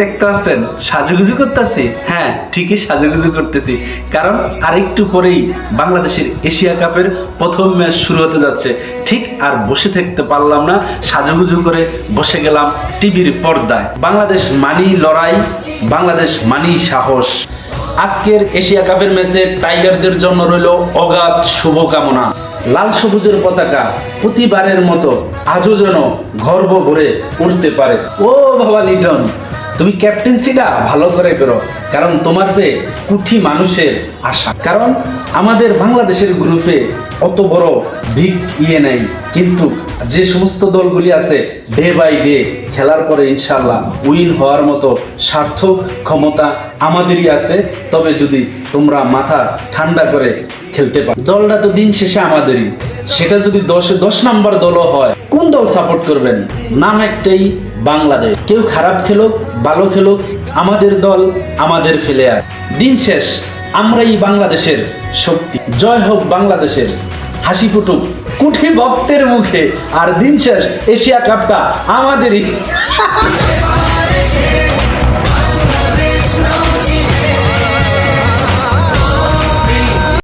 দেখতে পাচ্ছেন সাজুগুজু করতেছি। হ্যাঁ ঠিকই সাজুগুজু করতেছি। কারণ আরেকটু পরেই বাংলাদেশের এশিয়া কাপের প্রথম ম্যাচ শুরু হতে যাচ্ছে। ঠিক আর বসে থাকতে পারলাম না, সাজুগুজু করে বসে গেলাম টিভির পর্দায়। বাংলাদেশ মানি লড়াই, বাংলাদেশ মানি সাহস। আজকের এশিয়া কাপের ম্যাচে টাইগারদের জন্য রইল অগাধ শুভকামনা। লাল সবুজের পতাকা প্রতিবারের মতো আজও যেন গর্ব ভরে উঠতে পারে। ও বাবা লিটন তুমি ক্যাপ্টেন্সিটা ভালো করে করো, কারণ তোমার পেয়ে কুঠি মানুষের আশা। কারণ আমাদের বাংলাদেশের গ্রুপে অত বড় বিগ ইয়ে নেই, কিন্তু যে সমস্ত দলগুলি আছে ডে বাই ডে খেলার পরে ইনশাল্লাহ উইন হওয়ার মতো সার্থক ক্ষমতা আমাদেরই আছে, তবে যদি তোমরা মাথা ঠান্ডা করে খেলতে পারো। দলটা তো দিন শেষে আমাদেরই। সেটা যদি দশে দশ নাম্বার দলও হয়, কোন দল সাপোর্ট করবেন? নাম একটাই বাংলাদেশ। কেউ খারাপ খেলো ভালো খেলো আমাদের দল আমাদের প্লেয়ার দিন শেষ, আমরাই বাংলাদেশের শক্তি। জয় হোক বাংলাদেশের, হাসি ফুটুক, কুঠি ভক্তের মুখে। আর দিন শেষ, এশিয়া কাপটা আমাদেরই।